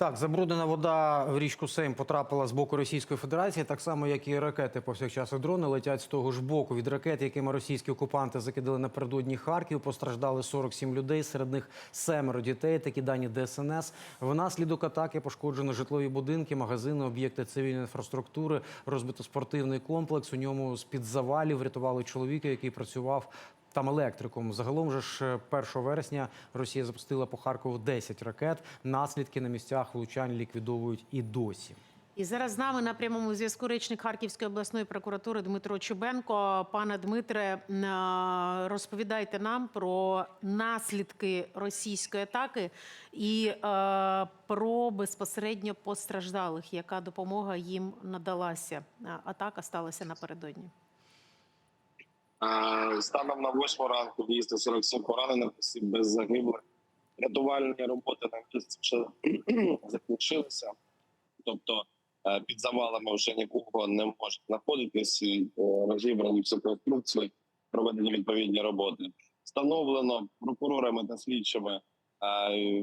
Так, забруднена вода в річку Сейм потрапила з боку Російської Федерації, так само як і ракети повсякчас дрони летять з того ж боку. Від ракет, якими російські окупанти закидали напередодні Харків, постраждали 47 людей, серед них семеро дітей. Такі дані ДСНС. Внаслідок атаки пошкоджено житлові будинки, магазини, об'єкти цивільної інфраструктури, розбито спортивний комплекс. У ньому з під завалів врятували чоловіка, який працював там електриком. Загалом же ж 1 вересня Росія запустила по Харкову 10 ракет. Наслідки на місцях влучань ліквідовують і досі. І зараз з нами на прямому зв'язку речник Харківської обласної прокуратури Дмитро Чубенко. Пане Дмитре, розповідайте нам про наслідки російської атаки і е, про безпосередньо постраждалих, яка допомога їм надалася. Атака сталася напередодні. Е, станом на 8 ранку 247 поранених осіб без загиблих. Рятувальні роботи на місці вже закінчилися, тобто е, під завалами вже нікого не може знаходитись е, розібрані всі конструкції, проведені відповідні роботи. Встановлено прокурорами та слідчими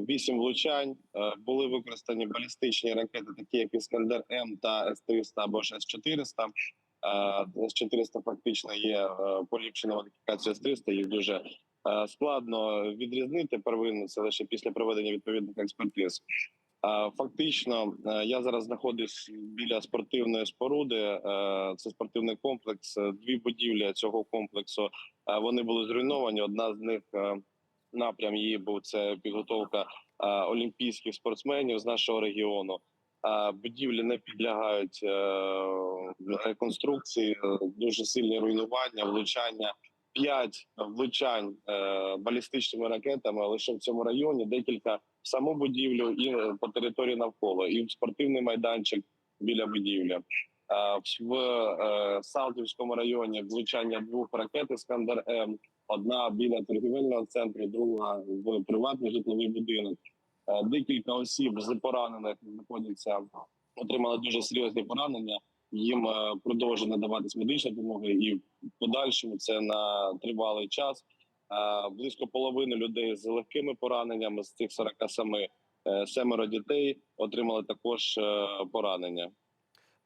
вісім влучань. Були використані балістичні ракети, такі як Іскандер М та С-300 або С-400. З 400 фактично є е, поліпшена модифікація з 300, їх дуже е, складно відрізнити первинно, це лише після проведення відповідних експертиз. Е, фактично, я зараз знаходжусь біля спортивної споруди. Це спортивний комплекс. Дві будівлі цього комплексу вони були зруйновані. Одна з них напрям її був це підготовка олімпійських спортсменів з нашого регіону. Будівлі не підлягають е, реконструкції, е, дуже сильні руйнування, влучання. П'ять влучань е, балістичними ракетами лише в цьому районі, декілька в саму будівлю і по території навколо, і в спортивний майданчик біля будівлі. В Салтівському районі влучання двох ракет Іскандер М. Одна біля торгівельного центру, друга в приватний житловий будинок. Е, Декілька осіб з поранених знаходяться, отримали дуже серйозні поранення. Їм е, продовжує надаватись медична допомога, і в подальшому це на тривалий час. Е, Близько половини людей з легкими пораненнями з цих 47 е, семеро дітей отримали також поранення.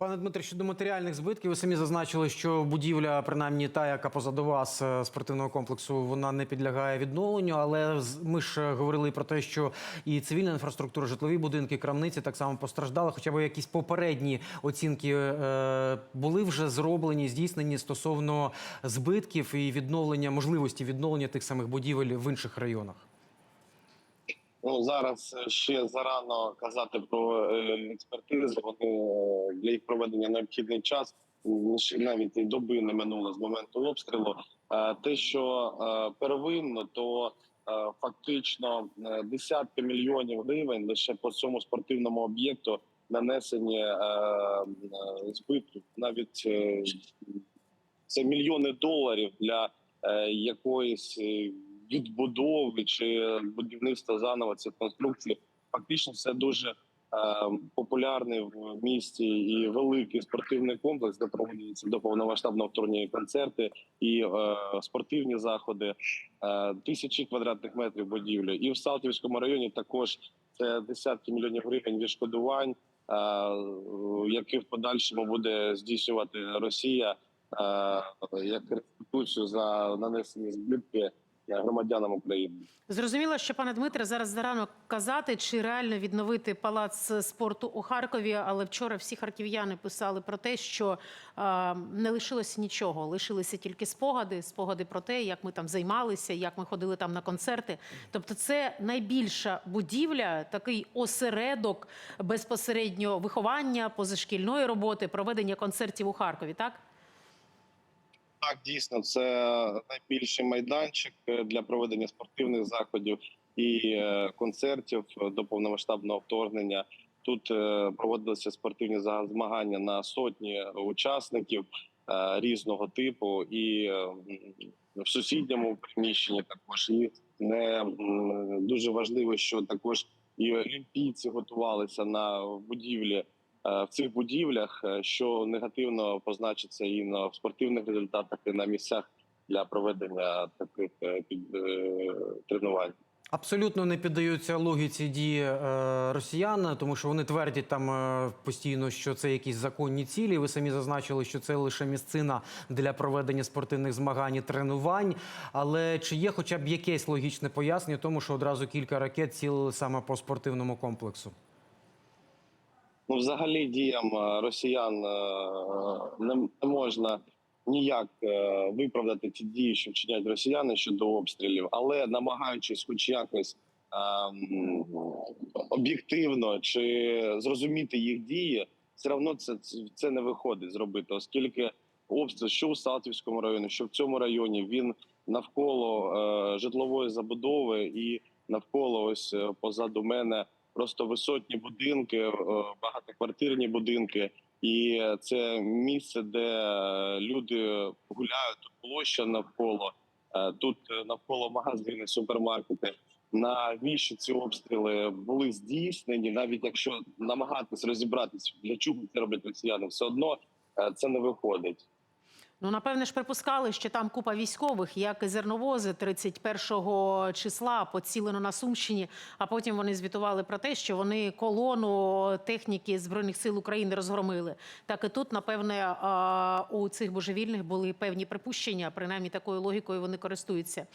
Пане Дмитре, щодо матеріальних збитків, ви самі зазначили, що будівля, принаймні та, яка позаду вас е, спортивного комплексу, вона не підлягає відновленню. Але ми ж е, говорили про те, що і цивільна інфраструктура, житлові будинки, крамниці так само постраждали. Хоча б якісь попередні оцінки е, були вже зроблені, здійснені стосовно збитків і відновлення можливості відновлення тих самих будівель в інших районах. Ну зараз ще зарано казати про е, експертизи. Вони е, для їх проведення необхідний час. Навіть і доби не минуло з моменту обстрілу. Е, Те, що е, первинно, то е, фактично е, десятки мільйонів гривень лише по цьому спортивному об'єкту нанесені е, е, збитків. Навіть е, це мільйони доларів для е, якоїсь е, відбудови чи будівництва заново цих конструкцій. Фактично, це дуже е, популярний в місті і великий спортивний комплекс, де проводяться до повномасштабного вторгнення концерти і е, спортивні заходи. Е, тисячі квадратних метрів будівлі. І в Салтівському районі також це десятки мільйонів гривень відшкодувань, е, які в подальшому буде здійснювати Росія е, як реституцію за нанесені збитки громадянам України. Зрозуміло, що пане Дмитре, зараз зарано казати, чи реально відновити палац спорту у Харкові. Але вчора всі харків'яни писали про те, що е, не лишилося нічого, лишилися тільки спогади, спогади про те, як ми там займалися, як ми ходили там на концерти. Тобто, це найбільша будівля, такий осередок безпосередньо виховання, позашкільної роботи, проведення концертів у Харкові. Так Так, дійсно, це найбільший майданчик е, для проведення спортивних заходів і е, концертів до повномасштабного вторгнення. Тут е, проводилися спортивні змагання на сотні учасників е, різного типу, і е, в сусідньому приміщенні також і не дуже важливо, що також і олімпійці готувалися на будівлі е, в цих будівлях, е, що негативно позначиться і на спортивних результатах, і на місцях для проведення таких е, е, тренувань. Абсолютно не піддаються логіці дії е, росіян, тому що вони твердять там е, постійно, що це якісь законні цілі. Ви самі зазначили, що це лише місцина для проведення спортивних змагань і тренувань. Але чи є хоча б якесь логічне пояснення, тому що одразу кілька ракет цілили саме по спортивному комплексу? Ну, взагалі, діям е, росіян е, не, можна ніяк е, виправдати ті дії, що вчиняють росіяни щодо обстрілів, але намагаючись, хоч якось ем, об'єктивно чи зрозуміти їх дії, все одно це, це не виходить зробити, оскільки обстріл, що у Салтівському районі, що в цьому районі, він навколо житлової забудови і навколо ось позаду мене просто висотні будинки, е, багатоквартирні будинки. І це місце, де люди гуляють, тут площа навколо, е, тут е, навколо магазини, супермаркети. Навіщо ці обстріли були здійснені, навіть якщо намагатись розібратися, для чого це роблять росіяни, все одно це не виходить. Ну, напевне ж, припускали, що там купа військових, як і зерновози 31 числа поцілено на Сумщині, а потім вони звітували про те, що вони колону техніки Збройних сил України розгромили. Так і тут, напевне, у цих божевільних були певні припущення, принаймні такою логікою вони користуються.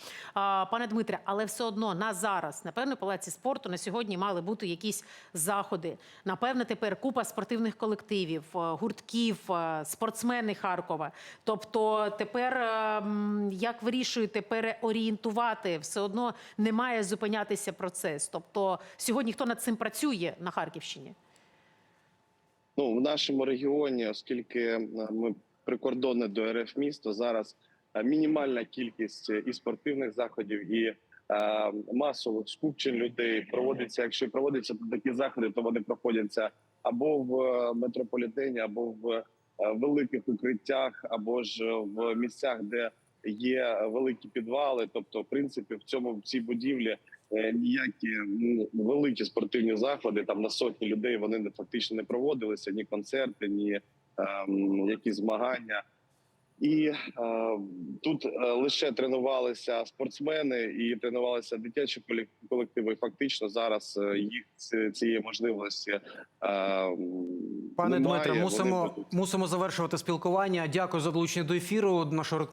Пане Дмитре, але все одно на зараз, напевне, палаці спорту на сьогодні мали бути якісь заходи. Напевне, тепер купа спортивних колективів, е, гуртків, е, спортсмени Харкова. Тобто тепер ем, як вирішуєте переорієнтувати, все одно не має зупинятися процес. Тобто сьогодні хто над цим працює на Харківщині? Ну в нашому регіоні, оскільки е, ми прикордонне до РФ місто, зараз е, мінімальна кількість е, і спортивних заходів, і масових скупчень людей проводиться. Якщо проводяться такі заходи, то вони проходяться або в метрополітені, або в великих укриттях, або ж в місцях, де є великі підвали. Тобто, в принципі, в цьому в цій будівлі е, ніякі ну, великі спортивні заходи там на сотні людей вони не фактично не проводилися ні концерти, ні ем, якісь змагання. І е, тут е, лише тренувалися спортсмени і тренувалися дитячі колек- колективи. І Фактично зараз е, їх цієї можливості е, Пане немає. Дмитре, мусимо, Вони... мусимо завершувати спілкування. Дякую за долучення до ефіру. Нашого